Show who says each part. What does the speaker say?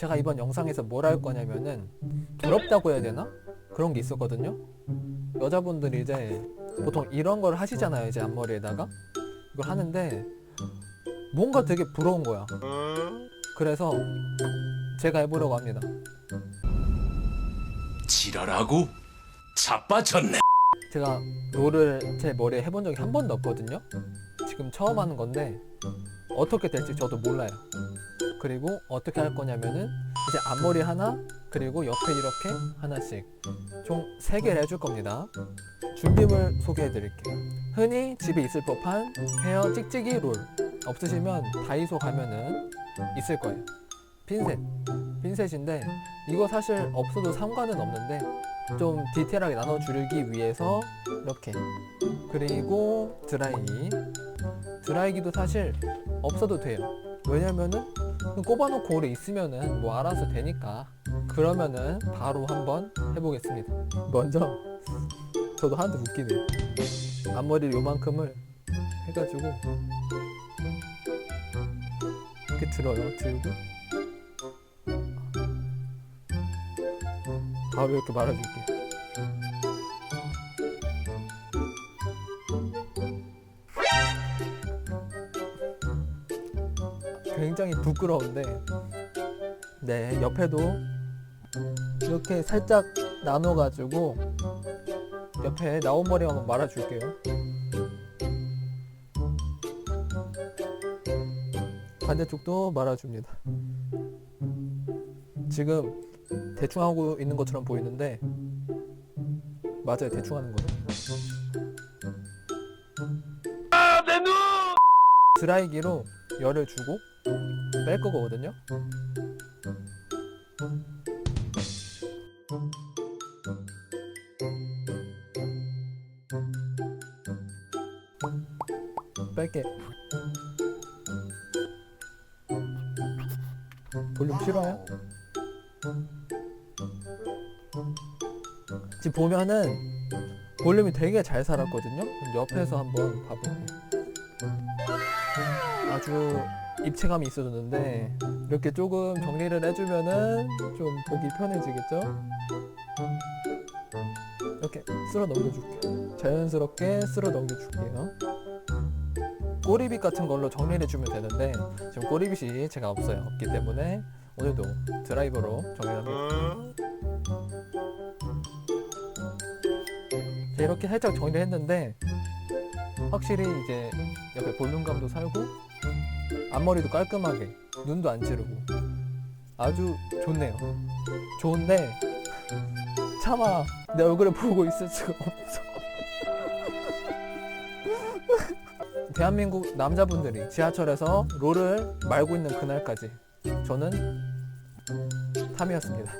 Speaker 1: 제가 이번 영상에서 뭘 할 거냐면은 부럽다고 해야 되나? 그런 게 있었거든요. 여자분들이 이제 보통 이런 걸 하시잖아요. 이제 앞머리에다가 이걸 하는데 뭔가 되게 부러운 거야. 그래서 제가 해보려고 합니다.
Speaker 2: 지랄하고 자빠졌네.
Speaker 1: 제가 롤을 제 머리에 해본 적이 한 번도 없거든요. 지금 처음 하는 건데 어떻게 될지 저도 몰라요. 그리고 어떻게 할 거냐면은 이제 앞머리 하나 그리고 옆에 이렇게 하나씩 총 3개를 해줄 겁니다. 준비물 소개해 드릴게요. 흔히 집에 있을 법한 헤어 찍찍이 롤 없으시면 다이소 가면은 있을 거예요. 핀셋 핀셋인데 이거 사실 없어도 상관은 없는데 좀 디테일하게 나눠주기 위해서 이렇게 그리고 드라이기 드라이기도 사실 없어도 돼요 왜냐면은 꼽아놓고 오래 있으면은 뭐 알아서 되니까. 그러면은 바로 한번 해보겠습니다. 먼저 저도 하는데 웃기네요 앞머리를 요만큼을 해가지고 이렇게 들어요 들고. 바로 이렇게 말아줄게 굉장히 부끄러운데 네 옆에도 이렇게 살짝 나눠가지고 옆에 나온 머리 한번 말아줄게요. 반대쪽도 말아줍니다. 지금 대충 하고 있는 것처럼 보이는데 맞아요 대충 하는 거죠. 드라이기로 열을 주고 뺄 거거든요 뺄게 볼륨 싫어요? 지금 보면은 볼륨이 되게 잘 살았거든요. 옆에서 한번 봐볼게요. 아주 입체감이 있어졌는데 이렇게 조금 정리를 해주면은 좀 보기 편해지겠죠? 이렇게 쓸어 넘겨줄게요. 자연스럽게 쓸어 넘겨줄게요. 꼬리빗 같은 걸로 정리를 해주면 되는데 지금 꼬리빗이 제가 없어요. 없기 때문에 오늘도 드라이버로 정리합니다. 자, 이렇게 살짝 정리를 했는데 확실히 이제 옆에 볼륨감도 살고 앞머리도 깔끔하게 눈도 안 찌르고 아주 좋네요. 좋은데 차마 내 얼굴을 보고 있을 수가 없어. 대한민국 남자분들이 지하철에서 롤을 말고 있는 그날까지 저는 탐이었습니다.